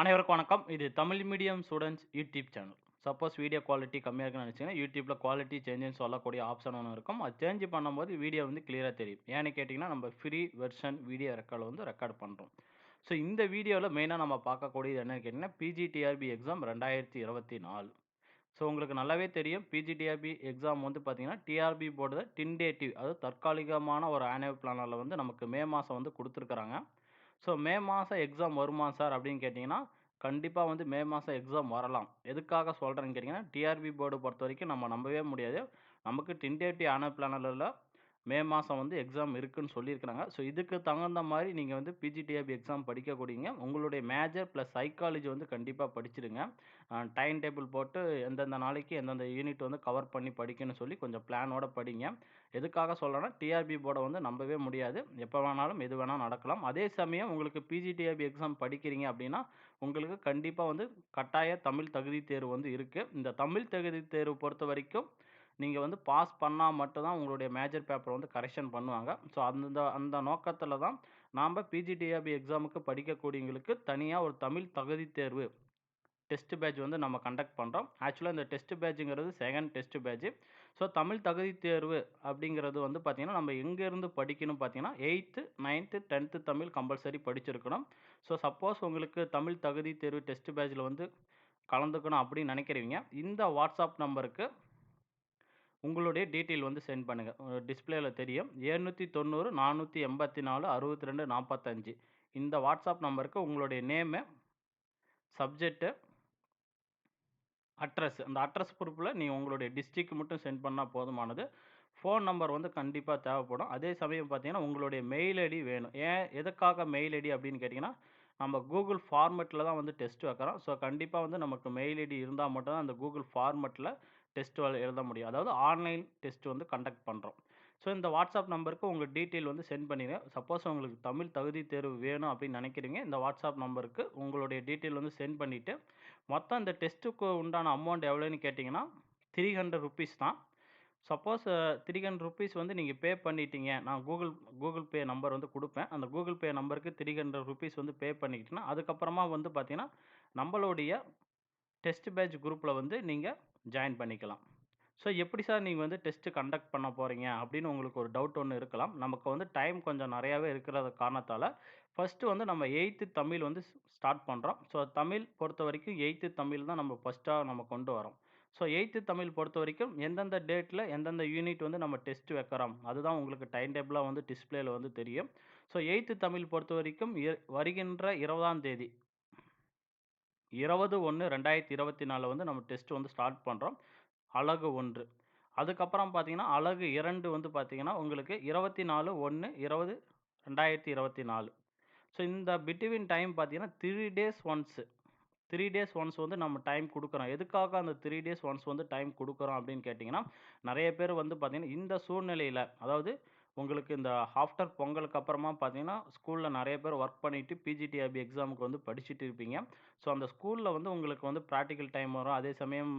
அனைவருக்கும் வணக்கம். இது Tamil medium students YouTube channel. Suppose video quality கம்மியாக இருக்குன்னு நினச்சிங்கன்னா யூடியூப்பில் குவாலிட்டி சேஞ்சுன்னு சொல்லக்கூடிய ஆப்ஷன் ஒன்று இருக்கும். அது சேஞ்ச் பண்ணும்போது வீடியோ வந்து கிளியராக தெரியும். ஏன்னு கேட்டிங்கன்னா நம்ம ஃப்ரீ வெர்ஷன் வீடியோ ரெக்கார்டு வந்து ரெக்கார்ட் பண்ணுறோம் ஸோ இந்த வீடியோவில் மெயினாக நம்ம பார்க்கக்கூடியது என்னன்னு கேட்டிங்கன்னா பிஜிடிஆர்பி எக்ஸாம் ரெண்டாயிரத்தி இருபத்தி நாலு. ஸோ உங்களுக்கு நல்லாவே தெரியும். பிஜிடிஆர்பி எக்ஸாம் வந்து பார்த்தீங்கன்னா டிஆர்பி போர்டு டின்டேட்டிவ் அதாவது தற்காலிகமான ஒரு ஆனுவல் பிளானரில் வந்து நமக்கு மே மாதம் வந்து கொடுத்துருக்குறாங்க. ஸோ மே மாதம் எக்ஸாம் வருமா சார் அப்படின்னு கேட்டிங்கன்னா கண்டிப்பாக வந்து மே மாதம் எக்ஸாம் வரலாம். எதுக்காக சொல்கிறேன்னு கேட்டிங்கன்னா டிஆர்பி போர்டு பொறுத்த வரைக்கும் நம்ம நம்பவே முடியாது. நமக்கு டின்டேட்டிவ் ஆன பிளானரில் மே மாதம் வந்து எக்ஸாம் இருக்குன்னு சொல்லியிருக்கிறாங்க. ஸோ இதுக்கு தகுந்த மாதிரி நீங்கள் வந்து பிஜிடிஆர்பி எக்ஸாம் படிக்கக்கூடியங்க. உங்களுடைய மேஜர் ப்ளஸ் சைக்காலஜி வந்து கண்டிப்பாக படிச்சிடுங்க. டைம் டேபிள் போட்டு எந்தெந்த நாளைக்கு எந்தெந்த யூனிட் வந்து கவர் பண்ணி படிக்கணும்னு சொல்லி கொஞ்சம் பிளானோட படிங்க. எதுக்காக சொல்கிறேன்னா டிஆர்பி போர்டை வந்து நம்பவே முடியாது. எப்போ வேணாலும் எது வேணால் நடக்கலாம். அதே சமயம் உங்களுக்கு பிஜிடிஆர்பி எக்ஸாம் படிக்கிறீங்க அப்படின்னா உங்களுக்கு கண்டிப்பாக வந்து கட்டாய தமிழ் தகுதி தேர்வு வந்து இருக்குது இந்த தமிழ் தகுதி தேர்வு பொறுத்த வரைக்கும் நீங்கள் வந்து பாஸ் பண்ணால் மட்டும்தான் உங்களுடைய மேஜர் பேப்பர் வந்து கரெக்ஷன் பண்ணுவாங்க. ஸோ அந்த அந்த நோக்கத்தில் தான் நாம் பிஜிடிஆர்பி எக்ஸாமுக்கு படிக்கக்கூடியவங்களுக்கு தனியாக ஒரு தமிழ் தகுதி தேர்வு டெஸ்ட் பேட்ச் வந்து நம்ம கண்டக்ட் பண்ணுறோம் ஆக்சுவலாக இந்த test பேட்சுங்கிறது second test batch. So Tamil தகுதி தேர்வு அப்படிங்கிறது வந்து பார்த்திங்கன்னா நம்ம எங்கேருந்து படிக்கணும் பார்த்தீங்கன்னா eighth ninth tenth Tamil compulsory படிச்சிருக்கணும். ஸோ சப்போஸ் உங்களுக்கு தமிழ் தகுதி தேர்வு டெஸ்ட் பேட்சில் வந்து கலந்துக்கணும் அப்படின்னு நினைக்கிறீங்க. இந்த வாட்ஸ்அப் நம்பருக்கு உங்களுடைய டீட்டெயில் வந்து சென்ட் பண்ணுங்கள் டிஸ்பிளேயில் தெரியும். ஏழ்நூற்றி தொண்ணூறு நானூற்றி எண்பத்தி நாலு அறுபத்தி ரெண்டு நாற்பத்தஞ்சு இந்த வாட்ஸ்அப் நம்பருக்கு உங்களுடைய நேமு சப்ஜெக்ட்டு அட்ரஸ். அந்த அட்ரஸ் ப்ரூஃபில் நீங்கள் உங்களுடைய டிஸ்ட்ரிக் மட்டும் சென்ட் பண்ணால் போதுமானது. ஃபோன் நம்பர் வந்து கண்டிப்பாக தேவைப்படும். அதே சமயம் பார்த்தீங்கன்னா உங்களுடைய மெயில் ஐடி வேணும். ஏன் எதுக்காக மெயில் ஐடி அப்படின்னு கேட்டிங்கன்னா நம்ம கூகுள் ஃபார்மெட்டில் தான் வந்து டெஸ்ட் வைக்கிறோம். ஸோ கண்டிப்பாக வந்து நமக்கு மெயில் ஐடி இருந்தால் மட்டும்தான் அந்த கூகுள் ஃபார்மெட்டில் டெஸ்ட் எழுத முடியும். அதாவது ஆன்லைன் டெஸ்ட் வந்து கண்டக்ட் பண்ணுறோம் ஸோ இந்த வாட்ஸ்அப் நம்பருக்கு உங்கள் டீட்டெயில் வந்து சென்ட் பண்ணிடுங்க சப்போஸ் உங்களுக்கு தமிழ் தகுதி தேர்வு வேணும் அப்படின்னு நினைக்கிறீங்க இந்த வாட்ஸ்அப் நம்பருக்கு உங்களுடைய டீட்டெயில் வந்து சென்ட் பண்ணிவிட்டு மொத்தம் இந்த டெஸ்ட்டுக்கு உண்டான அமௌண்ட் எவ்வளோன்னு கேட்டிங்கன்னா த்ரீ ஹண்ட்ரட் ருபீஸ் தான். சப்போஸ் த்ரீ ஹண்ட்ரட் ருபீஸ் வந்து நீங்கள் பே பண்ணிட்டீங்க. நான் கூகுள் கூகுள் பே நம்பர் வந்து கொடுப்பேன். அந்த கூகுள் பே நம்பருக்கு த்ரீ ஹண்ட்ரட் ருபீஸ் வந்து பே பண்ணிக்கிட்டீங்கன்னா அதுக்கப்புறமா வந்து பார்த்தீங்கன்னா நம்மளுடைய டெஸ்ட் பேட்ச் குரூப்பில் வந்து நீங்கள் ஜாயின் பண்ணிக்கலாம். ஸோ எப்படி சார் நீங்கள் வந்து டெஸ்ட்டு கண்டக்ட் பண்ண போகிறீங்க அப்படின்னு உங்களுக்கு ஒரு டவுட் ஒன்று இருக்கலாம். நமக்கு வந்து டைம் கொஞ்சம் நிறையாவே இருக்கிற காரணத்தால் ஃபஸ்ட்டு வந்து நம்ம எயித்து தமிழ் வந்து ஸ்டார்ட் பண்ணுறோம் ஸோ தமிழ் பொறுத்த வரைக்கும் எயித்து தமிழ் தான் நம்ம ஃபஸ்ட்டாக நம்ம கொண்டு வரோம். ஸோ எயித்து தமிழ் பொறுத்த வரைக்கும் எந்தெந்த டேட்டில் எந்தெந்த யூனிட் வந்து நம்ம டெஸ்ட் வைக்கிறோம் அதுதான் உங்களுக்கு டைம் டேபிளாக வந்து டிஸ்பிளேயில் வந்து தெரியும். ஸோ எயித்து தமிழ் பொறுத்த வரைக்கும் வருகின்ற இருபதாம் தேதி இருபது ஒன்று ரெண்டாயிரத்தி இருபத்தி நாலில் வந்து நம்ம டெஸ்ட் வந்து ஸ்டார்ட் பண்ணுறோம் அழகு ஒன்று. அதுக்கப்புறம் பார்த்தீங்கன்னா அழகு இரண்டு வந்து பார்த்தீங்கன்னா உங்களுக்கு இருபத்தி நாலு ஒன்று இருபது ரெண்டாயிரத்தி இருபத்தி நாலு. ஸோ இந்த பிட்வீன் டைம் பார்த்தீங்கன்னா three days once three days once வந்து நம்ம டைம் கொடுக்குறோம். எதுக்காக அந்த த்ரீ டேஸ் ஒன்ஸ் வந்து டைம் கொடுக்குறோம் அப்படின்னு கேட்டிங்கன்னா நிறைய பேர் வந்து பார்த்திங்கன்னா இந்த சூழ்நிலையில் அதாவது உங்களுக்கு இந்த ஆஃப்டர் பொங்கலுக்கு அப்புறமா பார்த்தீங்கன்னா ஸ்கூலில் நிறைய பேர் ஒர்க் பண்ணிவிட்டு பிஜிடிஆர்பி எக்ஸாமுக்கு வந்து படிச்சுட்டு இருப்பீங்க. ஸோ அந்த ஸ்கூலில் வந்து உங்களுக்கு வந்து ப்ராக்டிக்கல் டைம் வரும். அதே சமயம்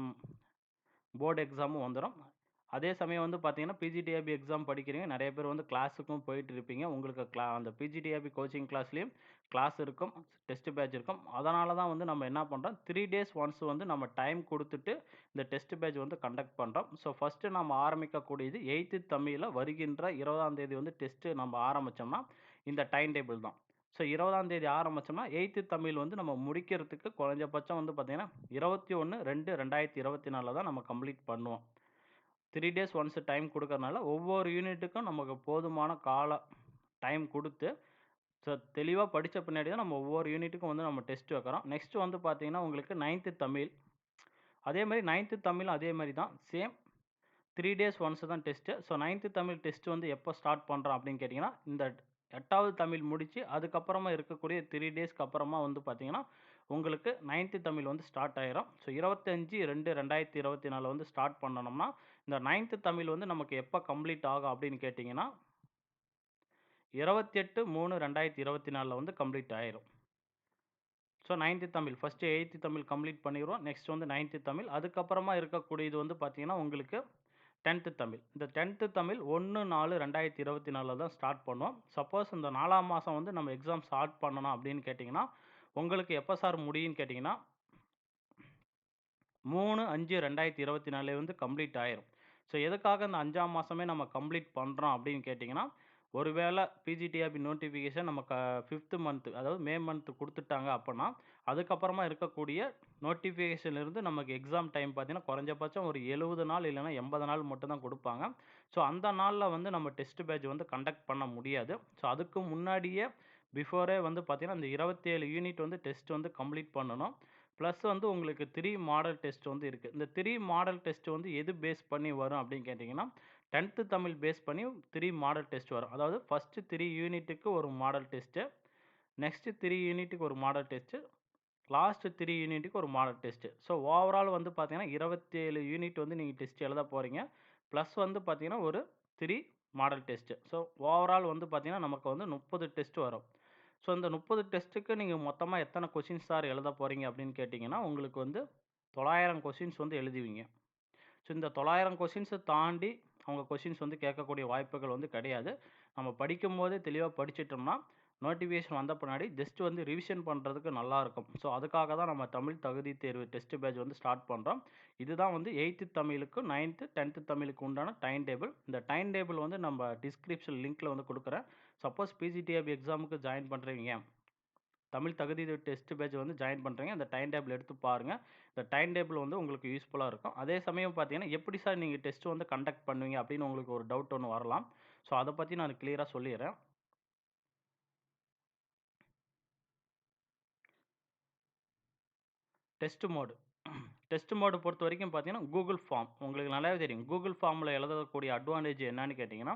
போர்டு எக்ஸாமும் வந்துடும் அதே சமயம் வந்து பார்த்தீங்கன்னா பிஜிடிஏபி எக்ஸாம் படிக்கிறீங்க. நிறைய பேர் வந்து கிளாஸுக்கும் போயிட்டு இருப்பீங்க உங்களுக்கு கிளா அந்த பிஜிடிஏபி கோச்சிங் கிளாஸ்லேயும் கிளாஸ் இருக்கும் டெஸ்ட் பேட்ச் இருக்கும். அதனால தான் வந்து நம்ம என்ன பண்ணுறோம் த்ரீ டேஸ் ஒன்ஸ் வந்து நம்ம டைம் கொடுத்துட்டு இந்த டெஸ்ட் பேட்ச் வந்து கண்டக்ட் பண்ணுறோம் ஸோ ஃபஸ்ட்டு நம்ம ஆரம்பிக்கக்கூடியது எயித்து தமிழில் வருகின்ற இருபதாம் தேதி வந்து டெஸ்ட்டு நம்ம ஆரம்பித்தோம்னா இந்த டைம் டேபிள் தான். ஸோ இருபதாம் தேதி ஆரம்பித்தோம்னா எயித்து தமிழ் வந்து நம்ம முடிக்கிறதுக்கு குறைஞ்சபட்சம் வந்து பார்த்திங்கன்னா இருபத்தி ஒன்று ரெண்டு ரெண்டாயிரத்தி இருபத்தி நாலில் தான் நம்ம கம்ப்ளீட் பண்ணுவோம். த்ரீ டேஸ் ஒன்ஸ் டைம் கொடுக்கறனால ஒவ்வொரு யூனிட்டுக்கும் நமக்கு போதுமான கால டைம் கொடுத்து ஸோ தெளிவாக படித்த பின்னாடி தான் நம்ம ஒவ்வொரு யூனிட்டுக்கும் வந்து நம்ம டெஸ்ட் வைக்கிறோம். நெக்ஸ்ட்டு வந்து பார்த்திங்கன்னா உங்களுக்கு நைன்த்து தமிழ். அதே மாதிரி நைன்த்து தமிழும் அதே மாதிரி தான். சேம் த்ரீ டேஸ் ஒன்ஸ் தான் test so ninth Tamil test வந்து எப்போ ஸ்டார்ட் பண்ணுறோம் அப்படின்னு கேட்டிங்கன்னா இந்த எட்டாவது தமிழ் முடித்து அதுக்கப்புறமா இருக்கக்கூடிய த்ரீ டேஸ்க்கு அப்புறமா வந்து பார்த்திங்கன்னா உங்களுக்கு நைன்த்து தமிழ் வந்து ஸ்டார்ட் ஆயிரும். ஸோ இருபத்தஞ்சி ரெண்டு ரெண்டாயிரத்தி இருபத்தி நாலு வந்து ஸ்டார்ட் பண்ணணும்னா இந்த நைன்த்து தமிழ் வந்து நமக்கு எப்போ கம்ப்ளீட் ஆகும் அப்படின்னு கேட்டிங்கன்னா இருபத்தெட்டு மூணு ரெண்டாயிரத்தி இருபத்தி நாலில் வந்து கம்ப்ளீட் ஆயிரும். So ninth Tamil first eighth Tamil complete பண்ணிடுவோம் நெக்ஸ்ட் வந்து நைன்த்து தமிழ். அதுக்கப்புறமா இருக்கக்கூடியது வந்து பார்த்திங்கன்னா உங்களுக்கு டென்த்து தமிழ். இந்த டென்த்து தமிழ் ஒன்று நாலு ரெண்டாயிரத்தி இருபத்தி நாலில் தான் ஸ்டார்ட் பண்ணுவோம். சப்போஸ் இந்த நாலாம் மாதம் வந்து நம்ம எக்ஸாம் ஸ்டார்ட் பண்ணணும் அப்படின்னு கேட்டிங்கன்னா உங்களுக்கு எப்போ சார் முடியும்னு கேட்டிங்கன்னா 3/5/2024 வந்து கம்ப்ளீட் ஆயிரும். ஸோ எதுக்காக இந்த அஞ்சாம் மாதமே நம்ம கம்ப்ளீட் பண்ணுறோம் அப்படின்னு கேட்டிங்கன்னா, ஒருவேளை பிஜிடிஆர்பி நோட்டிஃபிகேஷன் நம்ம க ஃபிஃப்த்து மந்த்து அதாவது மே மந்த்து கொடுத்துட்டாங்க அப்படின்னா அதுக்கப்புறமா இருக்கக்கூடிய நோட்டிஃபிகேஷன்லேருந்து நமக்கு எக்ஸாம் டைம் பார்த்தீங்கன்னா, குறைஞ்சபட்சம் ஒரு 70 நாள் இல்லைன்னா எண்பது நாள் மட்டும்தான் கொடுப்பாங்க ஸோ அந்த நாளில் வந்து நம்ம டெஸ்ட் பேட்ச் வந்து கண்டக்ட் பண்ண முடியாது. ஸோ அதுக்கு முன்னாடியே பிஃபோரே வந்து பார்த்திங்கன்னா இந்த 27 யூனிட் வந்து டெஸ்ட் வந்து கம்ப்ளீட் பண்ணணும். ப்ளஸ் வந்து உங்களுக்கு த்ரீ மாடல் டெஸ்ட் வந்து இருக்குது இந்த த்ரீ மாடல் டெஸ்ட் வந்து எது பேஸ் பண்ணி வரும் அப்படின்னு கேட்டிங்கன்னா, 10த் தமிழ் பேஸ் பண்ணி த்ரீ மாடல் டெஸ்ட் வரும். அதாவது ஃபஸ்ட்டு த்ரீ யூனிட்டுக்கு ஒரு மாடல் டெஸ்ட்டு, நெக்ஸ்ட்டு த்ரீ யூனிட்டுக்கு ஒரு மாடல் டெஸ்ட்டு, லாஸ்ட்டு த்ரீ யூனிட்டுக்கு ஒரு மாடல் டெஸ்ட்டு. ஸோ ஓவரால் வந்து பார்த்தீங்கன்னா, 27 யூனிட் வந்து நீங்கள் டெஸ்ட் எழுத போகிறீங்க ப்ளஸ் வந்து பார்த்தீங்கன்னா, ஒரு three model test. So overall வந்து பார்த்திங்கன்னா நமக்கு வந்து 30 டெஸ்ட் வரும். ஸோ இந்த 30 டெஸ்ட்டுக்கு நீங்கள் மொத்தமாக எத்தனை கொஷின்ஸ் சார் எழுத போகிறீங்க அப்படின்னு கேட்டிங்கன்னா, உங்களுக்கு வந்து தொள்ளாயிரம் கொஷின்ஸ் வந்து எழுதுவீங்க. ஸோ இந்த தொள்ளாயிரம் கொஷின்ஸை தாண்டி அவங்க கொஷின்ஸ் வந்து கேட்கக்கூடிய வாய்ப்புகள் வந்து கிடையாது. நம்ம படிக்கும்போதே தெளிவாக படிச்சுட்டோம்னா, நோட்டிஃபிகேஷன் வந்த பின்னாடி ஜஸ்ட் வந்து ரிவிஷன் பண்ணுறதுக்கு நல்லாயிருக்கும் ஸோ அதுக்காக தான் நம்ம தமிழ் தகுதி தேர்வு டெஸ்ட் பேட்ச் வந்து ஸ்டார்ட் பண்ணுறோம் இதுதான் வந்து எயித்து தமிழுக்கு, 9த், 10த் தமிழுக்கு உண்டான டைம் டேபிள். இந்த டைம் டேபிள் வந்து நம்ம டிஸ்கிரிப்ஷன் லிங்க்கில் வந்து கொடுக்குறேன். சப்போஸ் பிஜிடிஎஃப் எக்ஸாமுக்கு ஜாயின் பண்ணுறீங்க தமிழ் தகுதி டெஸ்ட் பேட்ச் வந்து ஜாயின் பண்ணுறீங்க அந்த டைம் டேபிள் எடுத்து பாருங்கள் இந்த டைம் டேபிள் வந்து உங்களுக்கு யூஸ்ஃபுல்லாக இருக்கும். அதே சமயம் பார்த்தீங்கன்னா, எப்படி சார் நீங்கள் டெஸ்ட் வந்து கண்டக்ட் பண்ணுவீங்க அப்படின்னு உங்களுக்கு ஒரு டவுட் ஒன்று வரலாம். ஸோ அதை பற்றி நான் கிளியராக சொல்லிடுறேன். டெஸ்ட் மோடு டெஸ்ட் மோடு பொறுத்தவரைக்கும் பார்த்தீங்கன்னா, கூகுள் ஃபார்ம். உங்களுக்கு நல்லாவே தெரியும். கூகுள் ஃபார்மில் எழுதக்கூடிய அட்வான்டேஜ் என்னன்னு கேட்டிங்கன்னா,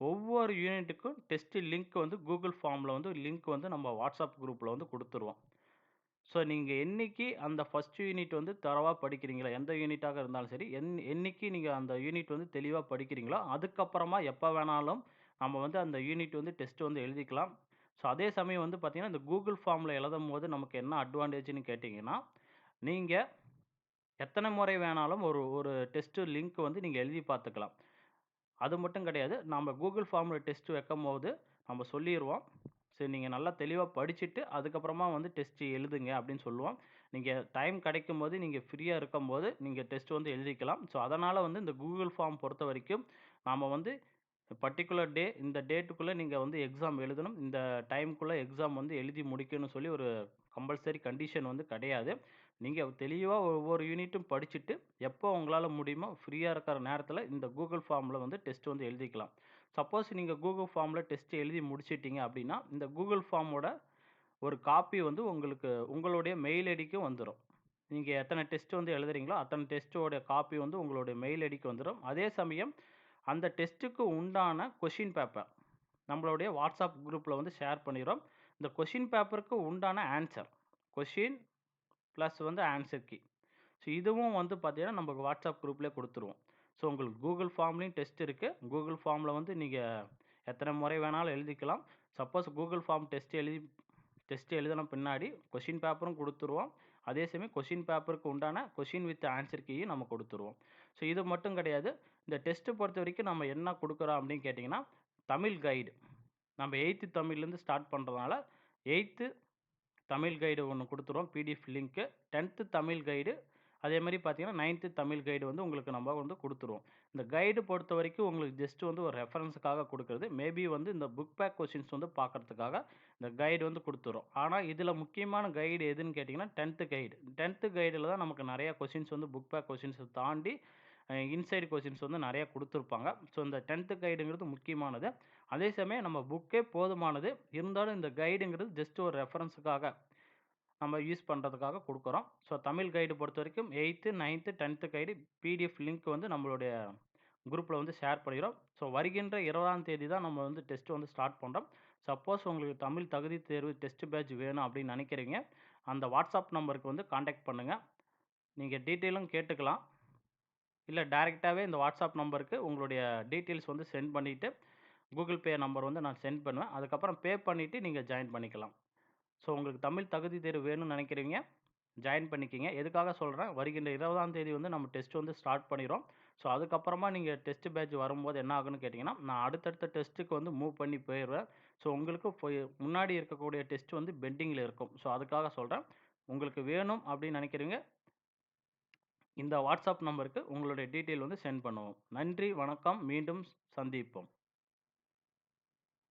ஒவ்வொரு யூனிட்டுக்கும் டெஸ்ட்டு லிங்க் வந்து கூகுள் ஃபார்மில் வந்து லிங்க் வந்து நம்ம வாட்ஸ்அப் குரூப்பில் வந்து கொடுத்துருவோம் ஸோ நீங்கள் என்னைக்கு அந்த ஃபஸ்ட் யூனிட் வந்து தரவாக படிக்கிறீங்களோ, எந்த யூனிட்டாக இருந்தாலும் சரி, என் என்னைக்கு நீங்கள் அந்த யூனிட் வந்து தெளிவாக படிக்கிறீங்களோ, அதுக்கப்புறமா எப்போ வேணாலும் நம்ம வந்து அந்த யூனிட் வந்து டெஸ்ட் வந்து எழுதிக்கலாம். ஸோ அதே சமயம் வந்து பார்த்தீங்கன்னா, இந்த கூகுள் ஃபார்மில் எழுதும் போது நமக்கு என்ன அட்வான்டேஜ்னு கேட்டிங்கன்னா, நீங்கள் எத்தனை முறை வேணாலும் ஒரு ஒரு டெஸ்ட்டு லிங்க் வந்து நீங்கள் எழுதி பார்த்துக்கலாம். அது மட்டும் கிடையாது. நம்ம கூகுள் ஃபார்ம்ல டெஸ்ட் வைக்கும்போது நம்ம சொல்லிடுவோம் சரி நீங்கள் நல்லா தெளிவாக படிச்சுட்டு, அதுக்கப்புறமா வந்து டெஸ்ட்டு எழுதுங்க அப்படின்னு சொல்லுவோம். நீங்கள் டைம் கிடைக்கும் போது நீங்கள் ஃப்ரீயாக இருக்கும் இருக்கும்போது, நீங்கள் டெஸ்ட் வந்து எழுதிக்கலாம். ஸோ அதனால் வந்து இந்த கூகுள் ஃபார்ம் பொறுத்த வரைக்கும் நாம் வந்து பர்ட்டிகுலர் டே இந்த டேட்டுக்குள்ளே நீங்கள் வந்து எக்ஸாம் எழுதணும். இந்த டைமுக்குள்ளே எக்ஸாம் வந்து எழுதி முடிக்கணும்னு சொல்லி ஒரு கம்பல்சரி கண்டிஷன் வந்து கிடையாது. நீங்கள் தெளிவாக ஒவ்வொரு யூனிட்டும் படிச்சுட்டு, எப்போ உங்களால் முடியுமோ ஃப்ரீயாக இருக்கிற நேரத்தில் இந்த கூகுள் ஃபார்மில் வந்து டெஸ்ட் வந்து எழுதிக்கலாம். சப்போஸ் நீங்கள் கூகுள் ஃபார்மில் டெஸ்ட் எழுதி முடிச்சிட்டிங்க அப்படின்னா, இந்த கூகுள் ஃபார்மோட ஒரு காப்பி வந்து உங்களுக்கு உங்களுடைய மெயில் ஐடிக்கும் வந்துடும் நீங்கள் எத்தனை டெஸ்ட் வந்து எழுதுறீங்களோ, அத்தனை டெஸ்ட்டோட காப்பி வந்து உங்களுடைய மெயில் ஐடிக்கு வந்துடும் அதே சமயம் அந்த டெஸ்ட்டுக்கு உண்டான கொஷின் பேப்பர் நம்மளுடைய வாட்ஸ்அப் குரூப்பில் வந்து ஷேர் பண்ணிடுறோம். இந்த கொஷின் பேப்பருக்கு உண்டான ஆன்சர் கொஷின் ப்ளஸ் வந்து ஆன்சர் கீ. ஸோ இதுவும் வந்து பார்த்தீங்கன்னா, நம்ம வாட்ஸ்அப் குரூப்லேயே கொடுத்துருவோம் ஸோ உங்களுக்கு கூகுள் ஃபார்ம்லேயும் டெஸ்ட் இருக்குது கூகுள் ஃபார்மில் வந்து நீங்கள் எத்தனை முறை வேணாலும் எழுதிக்கலாம். சப்போஸ் கூகுள் ஃபார்ம் டெஸ்ட் எழுதி டெஸ்ட் எழுதின பின்னாடி கொஷின் பேப்பரும் கொடுத்துருவோம் அதே சமயம் கொஷின் பேப்பருக்கு உண்டான கொஷின் வித் ஆன்சர் கீயும் நம்ம கொடுத்துருவோம் ஸோ இது மட்டும் கிடையாது. இந்த டெஸ்ட்டு பொறுத்த வரைக்கும் நம்ம என்ன கொடுக்குறோம் அப்படின்னு கேட்டிங்கன்னா, தமிழ் கைடு. நம்ம எயித்து தமிழ்லேருந்து ஸ்டார்ட் பண்ணுறதுனால எயித்து தமிழ் கைடு ஒன்று கொடுத்துருவோம். PDF link tenth Tamil guide, அதே மாதிரி பார்த்தீங்கன்னா, நைன்த்து தமிழ் கைடு வந்து உங்களுக்கு நம்ம வந்து கொடுத்துருவோம். இந்த கைடு பொறுத்த வரைக்கும் உங்களுக்கு ஜஸ்ட் வந்து ஒரு ரெஃபரன்ஸுக்காக கொடுக்குறது. மேபி வந்து இந்த புக் பேக் கொஷின்ஸ் வந்து பார்க்கறதுக்காக இந்த கைடு வந்து கொடுத்துரும் ஆனால் இதில் முக்கியமான கைடு எதுன்னு கேட்டிங்கன்னா, 10த் கைடு. டென்த்து கைடில் தான் நமக்கு நிறையா கொஷின்ஸ் வந்து புக் பேக் கொஷின்ஸை தாண்டி இன்சைடு இன்சைட் வந்து நிறையா கொடுத்துருப்பாங்க. ஸோ இந்த 10த் கைடுங்கிறது முக்கியமானது. அதே சமயம் நம்ம புக்கே போதுமானது. இருந்தாலும் இந்த கைடுங்கிறது ஜஸ்ட் ஒரு ரெஃபரன்ஸுக்காக நம்ம யூஸ் பண்ணுறதுக்காக கொடுக்குறோம் ஸோ தமிழ் கைடு பொறுத்த வரைக்கும் eighth ninth tenth guide PDF link வந்து நம்மளுடைய குரூப்பில் வந்து ஷேர் பண்ணிர்றோம். ஸோ வருகின்ற 20ஆம் தேதி தான் நம்ம வந்து டெஸ்ட் வந்து ஸ்டார்ட் பண்ணுறோம் சப்போஸ் உங்களுக்கு தமிழ் தகுதி தேர்வு டெஸ்ட் பேட்ச் வேணும் அப்படின்னு நினைக்கிறீங்க, அந்த வாட்ஸ்அப் நம்பருக்கு வந்து காண்டாக்ட் பண்ணுங்கள் நீங்கள் டீட்டெயிலும் கேட்டுக்கலாம். இல்லை டேரெக்டாகவே இந்த வாட்ஸ்அப் நம்பருக்கு உங்களுடைய டீட்டெயில்ஸ் வந்து சென்ட் பண்ணிவிட்டு கூகுள் பே நம்பர் வந்து நான் சென்ட் பண்ணுவேன். அதுக்கப்புறம் பே பண்ணிவிட்டு நீங்கள் ஜாயின் பண்ணிக்கலாம். ஸோ உங்களுக்கு தமிழ் தகுதி தேர்வு வேணும்னு நினைக்கிறீங்க, ஜாயின் பண்ணிக்கிங்க எதுக்காக சொல்கிறேன் வருகின்ற 20ஆம் தேதி வந்து நம்ம டெஸ்ட் வந்து ஸ்டார்ட் பண்ணிடுறோம் ஸோ அதுக்கப்புறமா நீங்கள் டெஸ்ட் பேட்ச் வரும்போது என்ன ஆகுன்னு கேட்டிங்கன்னா நான் அடுத்தடுத்த டெஸ்ட்டுக்கு வந்து மூவ் பண்ணி போயிடுவேன் ஸோ உங்களுக்கு போய் முன்னாடி இருக்கக்கூடிய டெஸ்ட் வந்து பெண்டிங்கில் இருக்கும். ஸோ அதுக்காக சொல்கிறேன் உங்களுக்கு வேணும் அப்படின்னு நினைக்கிறீங்க இந்த வாட்ஸ்அப் நம்பருக்கு உங்களுடைய டீட்டெயில் வந்து சென்ட் பண்ணுவோம். நன்றி, வணக்கம். மீண்டும் சந்திப்போம்.